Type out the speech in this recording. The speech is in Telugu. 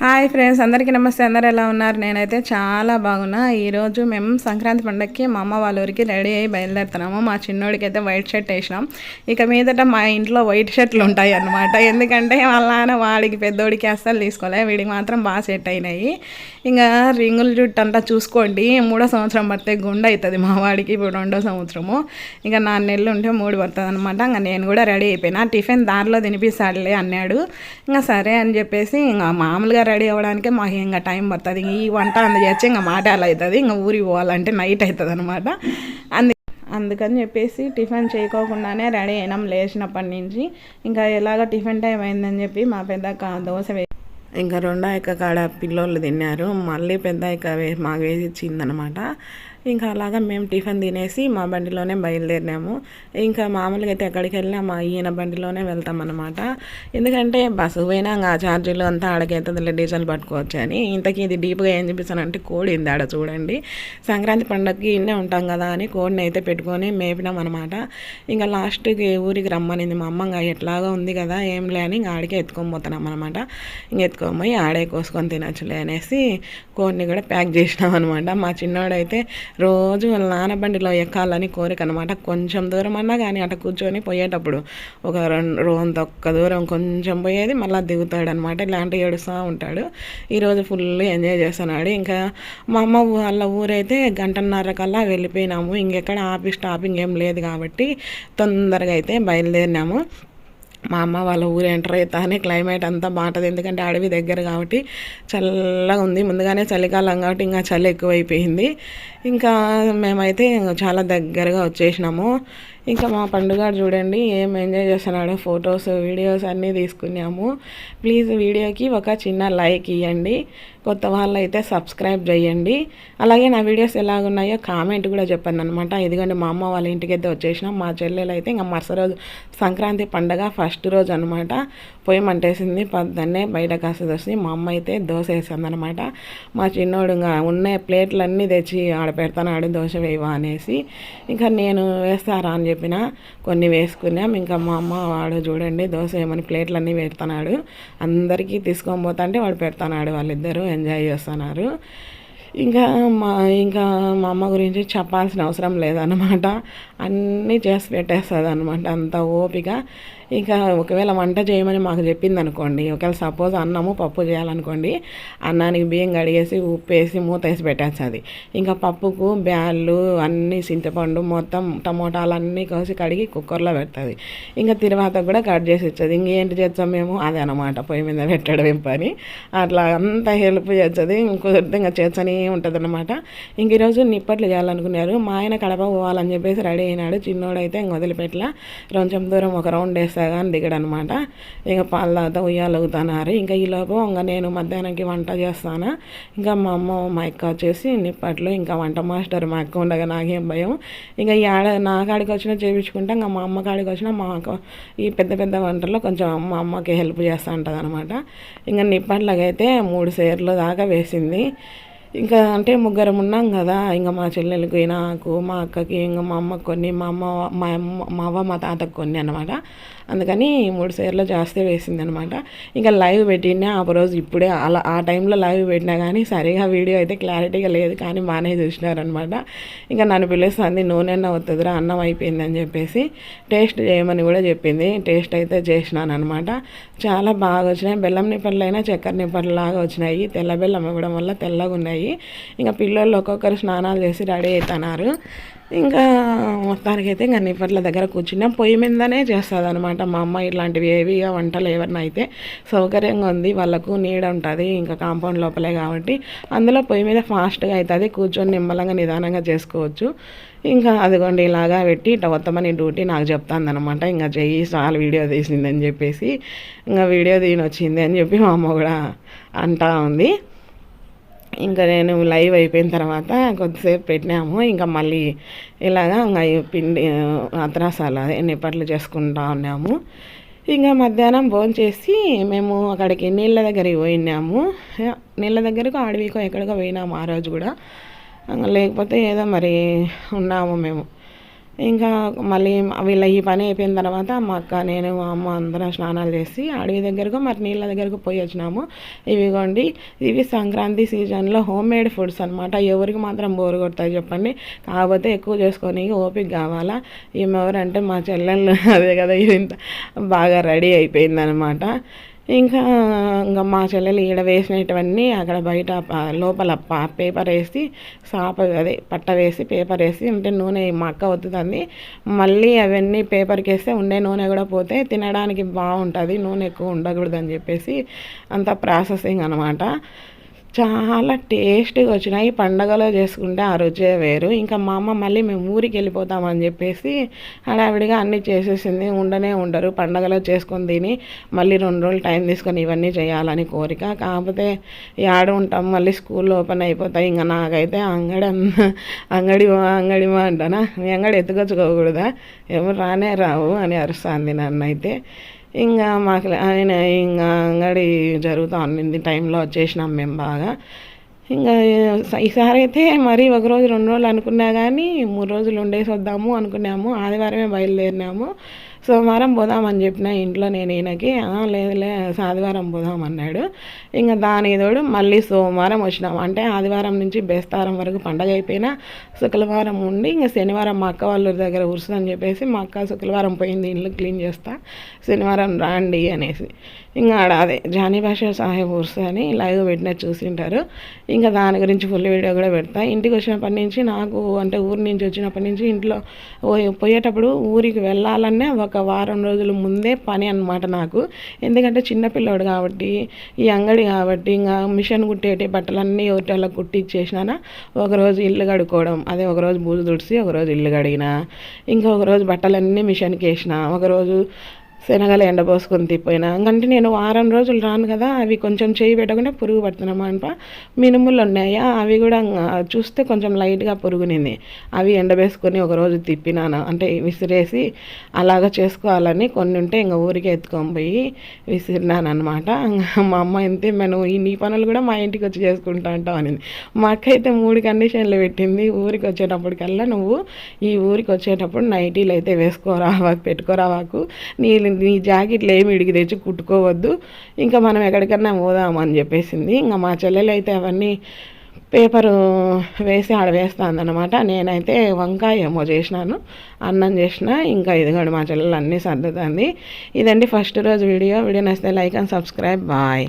Hi. హాయ్ ఫ్రెండ్స్ అందరికీ నమస్తే అందరు ఎలా ఉన్నారు? నేనైతే చాలా బాగున్నా. ఈరోజు మేము సంక్రాంతి పండగకి మా అమ్మ వాళ్ళ ఊరికి రెడీ అయ్యి బయలుదేరుతున్నాము. మా చిన్నోడికి అయితే వైట్ షర్ట్ వేసినాం. ఇక మీదట మా ఇంట్లో వైట్ షర్ట్లు ఉంటాయి అన్నమాట. ఎందుకంటే వాళ్ళ నాన్న వాడికి పెద్దోడికి అస్సలు తీసుకోలే. వీడికి మాత్రం బాగా సెట్ అయినాయి. ఇంకా రింగుల జుట్టు అంతా చూసుకోండి. మూడో సంవత్సరం పడితే గుండె అవుతుంది మా వాడికి. ఇప్పుడు రెండో సంవత్సరము. ఇంకా నాలుగు నెలలు ఉంటే మూడు పడుతుంది అనమాట ఇంకా నేను కూడా రెడీ అయిపోయినా. టిఫిన్ దారిలో తినిపిస్తాడులే అన్నాడు. ఇంకా సరే అని చెప్పేసి ఇంకా మామూలుగా రెడీ అవ్వడానికి మాకు ఇంకా టైం పడుతుంది. ఈ వంట అందచేసి ఇంకా మాట అలా అవుతుంది. ఇంకా ఊరికి పోవాలంటే నైట్ అవుతుంది అనమాట అందు అందుకని చెప్పేసి టిఫిన్ చేయకోకుండానే రెడీ అయినాం లేచినప్పటి నుంచి. ఇంకా ఎలాగ టిఫిన్ టైం అయిందని చెప్పి మా పెద్ద దోశ వే ఇంకా రెండో యొక్క కాడ పిల్లోళ్ళు తిన్నారు. మళ్ళీ పెద్ద ఎక్క వే మాకు వేసి ఇచ్చిందనమాట ఇంకా అలాగా మేము టిఫిన్ తినేసి మా బండిలోనే బయలుదేరినాము. ఇంకా మామూలుగా అయితే ఎక్కడికి వెళ్ళినా మా ఈయన బండిలోనే వెళ్తామన్నమాట. ఎందుకంటే బస్సు పోయినా ఇంకా ఛార్జీలు అంతా ఆడకైతుంది డీజిల్ పట్టుకోవచ్చు అని. ఇంతకీ ఇది డీప్గా ఏం చూపిస్తానంటే కోడి ఉంది ఆడ చూడండి. సంక్రాంతి పండగకి ఇన్నే ఉంటాం కదా అని కోడిని అయితే పెట్టుకొని మేపినాం అనమాట ఇంకా లాస్ట్కి ఊరికి రమ్మనింది మా అమ్మ ఇంకా ఎట్లాగా ఉంది కదా ఏం లేని ఇంకా ఆడికే ఎత్తుకొని పోతున్నాం అనమాట ఇంక ఎత్తుకొని పోయి ఆడే కోసుకొని తినచ్చులే అనేసి కోడిని కూడా ప్యాక్ చేసినాం అనమాట మా చిన్నోడైతే రోజు వాళ్ళ నాన్న బండిలో ఎక్కాలని కోరిక అనమాట కొంచెం దూరం అన్నా కానీ అట కూర్చొని పోయేటప్పుడు ఒక రెండు రోజంత ఒక్క దూరం కొంచెం పోయేది మళ్ళీ దిగుతాడు అనమాట ఇలాంటి ఏడుస్తూ ఉంటాడు. ఈరోజు ఫుల్ ఎంజాయ్ చేస్తున్నాడు. ఇంకా మా అమ్మ వాళ్ళ ఊరైతే గంటన్నర కల్లా వెళ్ళిపోయినాము. ఇంకెక్కడ ఆఫీస్ స్టాపింగ్ ఏం లేదు కాబట్టి తొందరగా అయితే బయలుదేరినాము. మా అమ్మ వాళ్ళ ఊరు ఎంటర్ అవుతానే క్లైమేట్ అంతా బాగుంటుంది. ఎందుకంటే అడవి దగ్గర కాబట్టి చల్లగా ఉంది. ముందుగానే చలికాలం కాబట్టి ఇంకా చలి ఎక్కువైపోయింది. ఇంకా మేమైతే చాలా దగ్గరగా వచ్చేసినాము. ఇంకా మా పండుగ చూడండి ఏం ఎంజాయ్ చేస్తున్నాడో ఫొటోస్ వీడియోస్ అన్నీ తీసుకున్నాము. ప్లీజ్ వీడియోకి ఒక చిన్న లైక్ ఇవ్వండి కొత్త వాళ్ళు అయితే సబ్స్క్రైబ్ చేయండి. అలాగే నా వీడియోస్ ఎలాగున్నాయో కామెంట్ కూడా చెప్పండి అనమాట ఇదిగోండి మా అమ్మ వాళ్ళ ఇంటికి అయితే వచ్చేసినాం. మా చెల్లెలు అయితే ఇంకా మరుస రోజు సంక్రాంతి పండగ ఫస్ట్ రోజు అనమాట పొయ్యి మంటేసింది పొద్దున్నే బయట కాస్త వచ్చి మా అమ్మ అయితే దోశ వేసింది అనమాట మా చిన్నోడు ఇంకా ఉన్న ప్లేట్లన్నీ తెచ్చి ఆడ పెడతాను ఆడు దోశ వేయవా అనేసి. ఇంకా నేను వేస్తారా అని చెప్పి చెప్పిన కొన్ని వేసుకున్నాం. ఇంకా మా అమ్మ వాడు చూడండి దోశ వేయమని ప్లేట్లన్నీ పెడుతున్నాడు. అందరికీ తీసుకొని పోతా అంటే వాడు పెడుతున్నాడు. వాళ్ళిద్దరూ ఎంజాయ్ చేస్తున్నారు. ఇంకా మా ఇంకా మా అమ్మ గురించి చెప్పాల్సిన అవసరం లేదన్నమాట. అన్నీ చేసి పెట్టేస్తుంది అనమాట అంత ఓపిక. ఇంకా ఒకవేళ వంట చేయమని మాకు చెప్పింది అనుకోండి ఒకవేళ సపోజ్ అన్నము పప్పు చేయాలనుకోండి అన్నానికి బియ్యం కడిగేసి ఉప్పు వేసి మూత వేసి పెట్టేస్తుంది. ఇంకా పప్పుకు బ్యాళ్ళు అన్నీ చింతపండు మొత్తం టమోటాలు అన్నీ కోసి కడిగి కుక్కర్లో పెడుతుంది. ఇంకా తర్వాత కూడా కట్ చేసి ఇచ్చేది. ఇంకేంటి చేస్తాం మేము? అదే అనమాట పొయ్యి మీద పెట్టడం పని. అట్లా అంత హెల్ప్ చేస్తుంది. కుదిరితే ఇంకా చేస్తూనే ఉంటుంది అనమాట ఇంక ఈరోజు నిప్పట్లు చేయాలనుకున్నారు. మా ఆయన కడప పోవాలని చెప్పేసి రెడీ అయినాడు. చిన్నోడైతే ఇంక వదిలిపెట్ల కొంచెం దూరం ఒక రౌండ్ వేస్తాగా అని దిగడనమాట. ఇంకా పాల తాత ఉయ్యాలవుతున్నారు ఇంకా ఈలోపు ఇంకా నేను మధ్యాహ్నంకి వంట చేస్తాను. ఇంకా మా అమ్మ మా అక్క వచ్చేసి నిప్పట్లు ఇంకా వంట మాస్టర్ మా అక్క ఉండగా నాకేం భయం. ఇంకా ఈ ఆడ నా కాడికి వచ్చినా చేయించుకుంటా ఇంకా మా అమ్మ కాడికి వచ్చినా మా అక్క ఈ పెద్ద పెద్ద వంటల్లో కొంచెం మా అమ్మకి హెల్ప్ చేస్తూ ఉంటుంది అనమాట ఇంకా నిప్పట్లకైతే మూడు సేర్లు దాకా వేసింది. ఇంకా అంటే ముగ్గురం ఉన్నాం కదా ఇంకా మా చెల్లెలకి నాకు మా అక్కకి ఇంకా మా అమ్మకి కొన్ని మా అమ్మ మా అమ్మ మా అవ్వ మా తాతకు కొన్ని అనమాట అందుకని మూడు సేర్లు జాస్తి వేసింది అనమాట ఇంకా లైవ్ పెట్టినా ఆ రోజు ఇప్పుడే అలా ఆ టైంలో లైవ్ పెట్టినా కానీ సరిగా వీడియో అయితే క్లారిటీగా లేదు కానీ బాగానే చూసినారనమాట ఇంకా నన్ను పిలుస్తుంది నూనె అవుతుందిరా అన్నం అయిపోయింది అని చెప్పేసి టేస్ట్ చేయమని కూడా చెప్పింది. టేస్ట్ అయితే చేసినాను అనమాట చాలా బాగా వచ్చినాయి. బెల్లం నిప్పట్లైనా చక్కెర నిప్పట్లు లాగా వచ్చినాయి. తెల్ల బెల్లం ఇవ్వడం వల్ల తెల్లగా ఉన్నాయి ఇంకా పిల్లలు ఒక్కొక్కరు స్నానాలు చేసి రెడీ అవుతున్నారు ఇంకా మొత్తానికైతే ఇంకా నిప్పట్ల దగ్గర కూర్చున్నా. పొయ్యి మీదనే చేస్తుంది అనమాట మా అమ్మ. ఇట్లాంటివి ఏవి వంటలు ఏవన్నా అయితే సౌకర్యంగా ఉంది వాళ్ళకు నీడ ఉంటుంది. ఇంకా కాంపౌండ్ లోపలే కాబట్టి అందులో పొయ్యి మీద ఫాస్ట్గా అవుతుంది కూర్చొని నిమ్మలంగా నిదానంగా చేసుకోవచ్చు. ఇంకా అదిగోండి ఇలాగా పెట్టి ఇట్లా కొత్తమని డ్యూటీ నాకు చెప్తాను అనమాట ఇంకా చెయ్యి చాలా వీడియో తీసిందని చెప్పేసి ఇంకా వీడియో తీయని వచ్చింది అని చెప్పి మా అమ్మ కూడా అంటా ఉంది. ఇంకా నేను లైవ్ అయిపోయిన తర్వాత కొద్దిసేపు పెట్టినాము. ఇంకా మళ్ళీ ఇలాగా ఇంకా పిండి అత్రాసాల నిప్పట్లు చేసుకుంటా ఉన్నాము. ఇంకా మధ్యాహ్నం భోజనం చేసి మేము అక్కడికి నీళ్ళ దగ్గరికి పోయినాము. నీళ్ళ దగ్గరకు అడవికో ఎక్కడికో పోయినాము ఆ రోజు కూడా. లేకపోతే ఏదో మరి ఉన్నాము మేము. ఇంకా మళ్ళీ వీళ్ళ ఈ పని అయిపోయిన తర్వాత మా అక్క నేను మా అమ్మ అందరం స్నానాలు చేసి అడవి దగ్గరకు మరి నీళ్ళ దగ్గరకు పోయి వచ్చినాము. ఇవిగోండి ఇవి సంక్రాంతి సీజన్లో హోమ్ మేడ్ ఫుడ్స్ అనమాట ఎవరికి మాత్రం బోరు కొడతాయి చెప్పండి. కాకపోతే ఎక్కువ చేసుకొని ఓపిక కావాలా. ఈమె ఎవరంటే మా చెల్లెళ్ళు. అదే కదా ఇది బాగా రెడీ అయిపోయిందనమాట ఇంకా ఇంకా మా చెల్లెలు ఈడ వేసినటువన్నీ అక్కడ బయట లోపల పేపర్ వేసి సాప అదే పట్ట వేసి పేపర్ వేసి అంటే నూనె మా అక్క వద్దుతుంది మళ్ళీ అవన్నీ పేపర్కి వేస్తే ఉండే నూనె కూడా పోతే తినడానికి బాగుంటుంది నూనె ఎక్కువ ఉండకూడదని చెప్పేసి అంత ప్రాసెసింగ్ అనమాట చాలా టేస్టీగా వచ్చినాయి. పండగలో చేసుకుంటే ఆ రుచే వేరు. ఇంకా మా అమ్మ మళ్ళీ మేము ఊరికి వెళ్ళిపోతామని చెప్పేసి హడావిడిగా అన్నీ చేసేసింది. ఉండనే ఉండరు. పండగలో చేసుకొని తిని మళ్ళీ రెండు రోజులు టైం తీసుకొని ఇవన్నీ చేయాలని కోరిక. కాకపోతే ఆడ ఉంటాం. మళ్ళీ స్కూల్ ఓపెన్ అయిపోతాయి. ఇంకా నాకైతే అంగడి అంగడి అంగడిమా అంటానా? మీ అంగడి ఎత్తుకొచ్చుకోకూడదా? ఎవరు రానే రావు అని అరుస్తుంది నన్ను అయితే ఇంకా మాకు ఆయన ఇంకా అంగడి జరుగుతూ ఉన్నింది టైంలో వచ్చేసినాం మేము బాగా. ఇంకా ఈసారి అయితే మరీ ఒక రోజు రెండు రోజులు అనుకున్నా కానీ మూడు రోజులు ఉండేసి వద్దాము అనుకున్నాము. ఆదివారమే బయలుదేరినాము. సోమవారం పోదామని చెప్పిన ఇంట్లో నేను ఈయనకి లేదులే ఆదివారం పోదాం అన్నాడు. ఇంకా దాని తోడు మళ్ళీ సోమవారం వచ్చినాం. అంటే ఆదివారం నుంచి బేస్తారం వరకు పండగ అయిపోయినా శుక్రవారం ఉండి ఇంకా శనివారం మా అక్క వాళ్ళ దగ్గర ఉరుసుదని చెప్పేసి మా అక్క శుక్రవారం పోయింది ఇల్లు క్లీన్ చేస్తా శనివారం రాండి అనేసి. ఇంకా ఆడ అదే జానీ భాష సాహెబ్ ఉరుసు అని లైవ్ పెట్టిన చూసింటారు. ఇంకా దాని గురించి ఫుల్ వీడియో కూడా పెడతా. ఇంటికి వచ్చినప్పటి నుంచి నాకు అంటే ఊరి నుంచి వచ్చినప్పటి నుంచి ఇంట్లో పోయేటప్పుడు ఊరికి వెళ్ళాలనే ఒక ఒక వారం రోజుల ముందే పని అనమాట నాకు. ఎందుకంటే చిన్నపిల్లోడు కాబట్టి ఈ అంగడి కాబట్టి ఇంకా మిషన్ కుట్టేటి బట్టలన్నీ ఒకటి కుట్టిచ్చేసినా ఒకరోజు ఇల్లు కడుక్కోవడం అదే ఒకరోజు బూజు తుడిసి ఒకరోజు ఇల్లు కడిగిన. ఇంకా ఒకరోజు బట్టలన్నీ మిషన్కి వేసిన. ఒకరోజు శనగలు ఎండబోసుకొని తిప్పిపోయినా అంటే నేను వారం రోజులు రాను కదా అవి కొంచెం చేయి పెట్టకుండా పురుగు పడుతున్నామా మినుములు ఉన్నాయా. అవి కూడా చూస్తే కొంచెం లైట్గా పురుగునింది. అవి ఎండబేసుకొని ఒకరోజు తిప్పినాను. అంటే విసిరేసి అలాగ చేసుకోవాలని కొన్ని ఉంటే ఇంకా ఊరికే ఎత్తుకొని పోయి విసిరినానమాట మా అమ్మ ఇంతే మేము ఈ నీ పనులు కూడా మా ఇంటికి వచ్చి చేసుకుంటా అంటాం అనింది. మా అక్క అయితే మూడు కండిషన్లు పెట్టింది. ఊరికి వచ్చేటప్పటికల్లా నువ్వు ఈ ఊరికి వచ్చేటప్పుడు నైటీలు అయితే వేసుకోరావాకు పెట్టుకోరావాకు నీళ్ళు నీ జాకెట్లు ఏమి ఇడికి తెచ్చి కుట్టుకోవద్దు. ఇంకా మనం ఎక్కడికన్నా పోదామని చెప్పేసింది. ఇంకా మా చెల్లెలు అయితే అవన్నీ పేపరు వేసి ఆడ వేస్తానమాట నేనైతే వంకాయ ఏమో చేసినాను అన్నం చేసిన ఇంకా ఇదిగోండి మా చెల్లెలు అన్నీ సర్దుతుంది. ఇదండి ఫస్ట్ రోజు వీడియో. వీడియో నచ్చితే లైక్ అండ్ సబ్స్క్రైబ్. బాయ్.